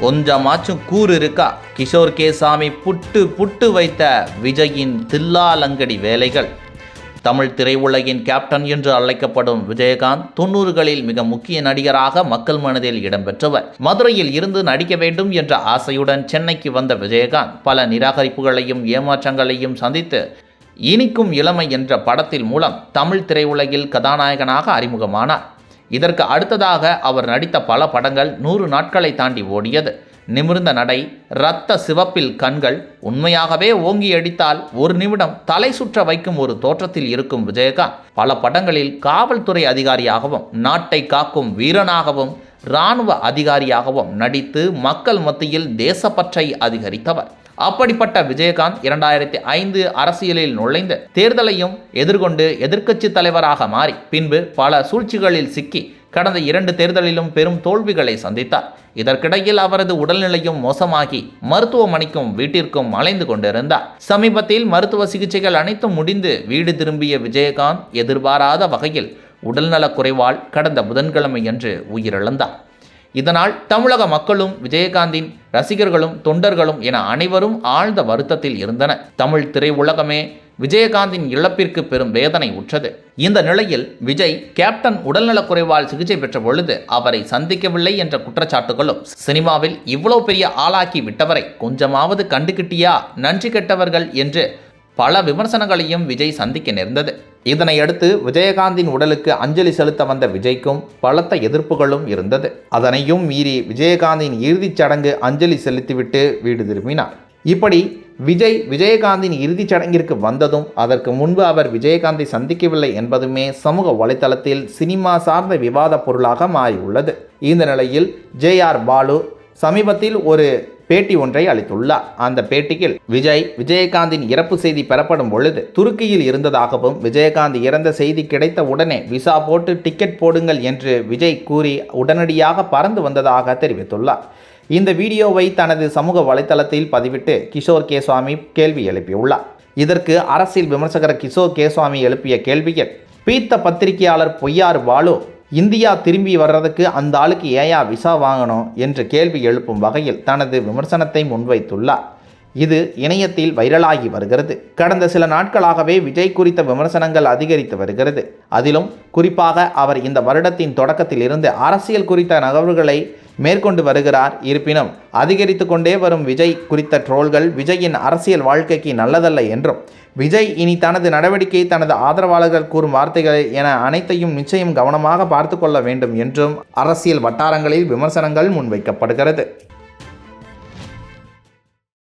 கொஞ்சமாச்சும் கூறு இருக்கா? கிஷோர் கேசாமி புட்டு புட்டு வைத்த விஜயின் தில்லாலங்கடி வேலைகள். தமிழ் திரையுலகின் கேப்டன் என்று அழைக்கப்படும் விஜயகாந்த் தொண்ணூறுகளில் மிக முக்கிய நடிகராக மக்கள் மனதில் இடம்பெற்றவர். மதுரையில் இருந்து நடிக்க வேண்டும் என்ற ஆசையுடன் சென்னைக்கு வந்த விஜயகாந்த் பல நிராகரிப்புகளையும் ஏமாற்றங்களையும் சந்தித்து இனிக்கும் இளமை என்ற படத்தில் மூலம் தமிழ் திரையுலகில் கதாநாயகனாக அறிமுகமானார். இதற்கு அடுத்ததாக அவர் நடித்த பல படங்கள் நூறு நாட்களை தாண்டி ஓடியது. நிமிர்ந்த நடை இரத்த சிவப்பில் கண்கள் உண்மையாகவே ஓங்கி அடித்தால் ஒரு நிமிடம் தலை சுற்ற வைக்கும் ஒரு தோற்றத்தில் இருக்கும் விஜயகாந்த் பல படங்களில் காவல்துறை அதிகாரியாகவும் நாட்டை காக்கும் வீரனாகவும் இராணுவ அதிகாரியாகவும் நடித்து மக்கள் மத்தியில் தேசப்பற்றை அதிகரித்தவர். அப்படிப்பட்ட விஜயகாந்த் இரண்டாயிரத்தி ஐந்து அரசியலில் நுழைந்த தேர்தலையும் எதிர்கொண்டு எதிர்க்கட்சி தலைவராக மாறி பின்பு பல சூழ்ச்சிகளில் சிக்கி கடந்த இரண்டு தேர்தலிலும் பெரும் தோல்விகளை சந்தித்தார். இதற்கிடையில் அவரது உடல்நிலையும் மோசமாகி மருத்துவமனைக்கும் வீட்டிற்கும் அலைந்து கொண்டிருந்தார். சமீபத்தில் மருத்துவ சிகிச்சைகள் அனைத்தும் முடிந்து வீடு திரும்பிய விஜயகாந்த் எதிர்பாராத வகையில் உடல்நலக் குறைவால் கடந்த புதன்கிழமையன்று உயிரிழந்தார். இதனால் தமிழக மக்களும் விஜயகாந்தின் ரசிகர்களும் தொண்டர்களும் என அனைவரும் ஆழ்ந்த வருத்தத்தில் இருந்தன. தமிழ் திரையுலகமே விஜயகாந்தின் இழப்பிற்கு பெரும் வேதனை உற்றது. இந்த நிலையில் விஜய் கேப்டன் உடல்நலக்குறைவால் சிகிச்சை பெற்ற பொழுது அவரை சந்திக்கவில்லை என்ற குற்றச்சாட்டுகளும் சினிமாவில் இவ்வளவு பெரிய ஆளாக்கி விட்டவரை கொஞ்சமாவது கண்டுகிட்டியா? நன்றி கெட்டவர்கள் என்று பல விமர்சனங்களையும் விஜய் சந்திக்க நேர்ந்தது. இதனையடுத்து விஜயகாந்தின் உடலுக்கு அஞ்சலி செலுத்த வந்த விஜய்க்கும் பலத்த எதிர்ப்புகளும் இருந்தது. அதனையும் மீறி விஜயகாந்தின் இறுதிச் சடங்கு அஞ்சலி செலுத்திவிட்டு வீடு திரும்பினார். இப்படி விஜய் விஜயகாந்தின் இறுதிச் சடங்கிற்கு வந்ததும் அதற்கு முன்பு அவர் விஜயகாந்தை சந்திக்கவில்லை என்பதுமே சமூக வலைதளத்தில் சினிமா சார்ந்த விவாத பொருளாக மாறியுள்ளது. இந்த நிலையில் ஜே ஆர் பாலு சமீபத்தில் ஒரு பேட்டி ஒன்றை அளித்துள்ளார். அந்த பேட்டியில் விஜய் விஜயகாந்தின் இறப்பு செய்தி பெறப்படும் பொழுது துருக்கியில் இருந்ததாகவும் விஜயகாந்த் இறந்த செய்தி கிடைத்த உடனே விசா போட்டு டிக்கெட் போடுங்கள் என்று விஜய் கூறி உடனடியாக பறந்து வந்ததாக தெரிவித்துள்ளார். இந்த வீடியோவை தனது சமூக வலைத்தளத்தில் பதிவிட்டு கிஷோர் கேசுவாமி கேள்வி எழுப்பியுள்ளார். இதற்கு அரசியல் விமர்சகர் கிஷோர் கேசுவாமி எழுப்பிய கேள்வியில் பீத்த பத்திரிகையாளர் பொய்யார் பாலு இந்தியா திரும்பி வர்றதுக்கு அந்த ஆளுக்கு ஏயா விசா வாங்கணும் என்று கேள்வி எழுப்பும் வகையில் தனது விமர்சனத்தை முன்வைத்துள்ளார். இது இணையத்தில் வைரலாகி வருகிறது. கடந்த சில நாட்களாகவே விஜய் குறித்த விமர்சனங்கள் அதிகரித்து வருகிறது. அதிலும் குறிப்பாக அவர் இந்த வருடத்தின் தொடக்கத்தில் இருந்து அரசியல் குறித்த நகர்வுகளை மேற்கொண்டு வருகிறார். இருப்பினும் அதிகரித்து கொண்டே வரும் விஜய் குறித்த ட்ரோல்கள் விஜயின் அரசியல் வாழ்க்கைக்கு நல்லதல்ல என்றும் விஜய் இனி தனது நடவடிக்கை தனது ஆதரவாளர்கள் கூறும் வார்த்தைகளை என அனைத்தையும் நிச்சயம் கவனமாக பார்த்து கொள்ள வேண்டும் என்றும் அரசியல் வட்டாரங்களில் விமர்சனங்கள் முன்வைக்கப்படுகிறது.